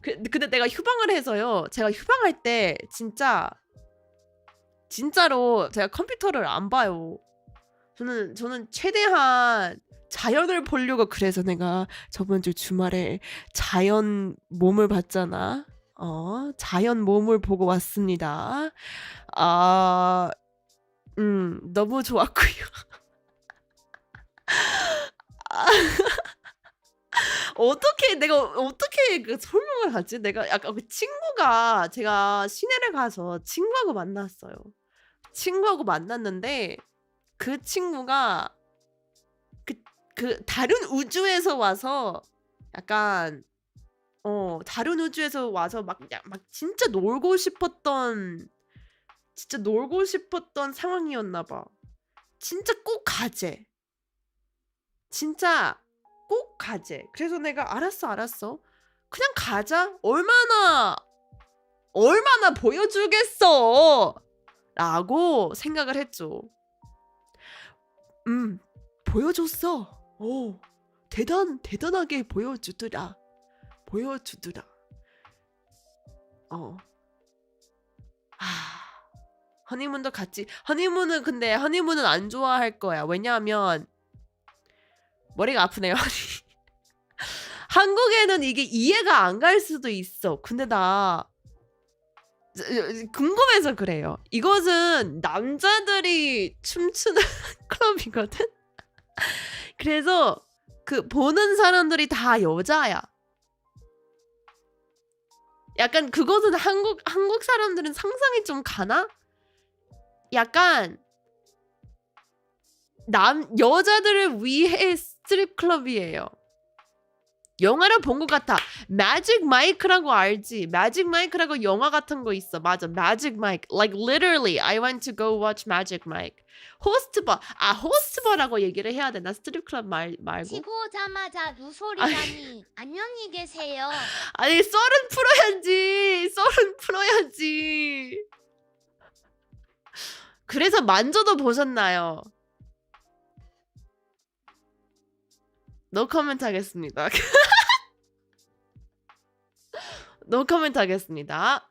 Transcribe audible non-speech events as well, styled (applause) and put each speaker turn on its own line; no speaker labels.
그, 근데 내가 휴방을 해서요. 제가 휴방할 때 진짜 진짜로 제가 컴퓨터를 안 봐요. 저는 저는 최대한 자연을 보려고 그래서 내가 저번 주 주말에 자연 몸을 봤잖아. 어, 자연 몸을 보고 왔습니다. 아, 음, 너무 좋았고요. (laughs) 아, 어떻게 내가 어떻게 그 설명을 하지? 내가 약간 그 친구가 제가 시내를 가서 친구하고 만났어요. 친구하고 만났는데 그 친구가 그, 그 다른 우주에서 와서 약간 어 다른 우주에서 와서 막, 야- 막 진짜 놀고 싶었던 진짜 놀고 싶었던 상황이었나 봐. 진짜 꼭 가재. 진짜 꼭 가재. 그래서 내가 알았어, 알았어. 그냥 가자. 얼마나 얼마나 보여주겠어. 라고 생각을 했죠. 음, 보여줬어. 오, 대단, 대단하게 보여주더라. 보여주더라. 어. 아, 허니문도 같이. 허니문은 근데 허니문은 안 좋아할 거야. 왜냐하면 머리가 아프네요. (laughs) 한국에는 이게 이해가 안 갈 수도 있어. 근데 나 궁금해서 그래요. 이것은 남자들이 춤추는 (laughs) 클럽이거든. (laughs) 그래서 그 보는 사람들이 다 여자야. 약간 그것은 한국 한국 사람들은 상상이 좀 가나? 약간 남 여자들을 위해 스트립 클럽이에요. 영화를 본 것 같아. 매직 마이크라고 알지? 매직 마이크라고 영화 같은 거 있어. 맞아. 매직 마이크. Like literally, I went to go watch Magic Mike. 호스트바. 아, 호스트바라고 얘기를 해야 되나? 스트립 클럽 말 말고.
치고 오자마자 누소리라니 안녕히 계세요. (laughs)
아니, 썰은 풀어야지. 썰은 풀어야지. 그래서 만져도 보셨나요? 노 코멘트 하겠습니다. (laughs) 노 코멘트 하겠습니다.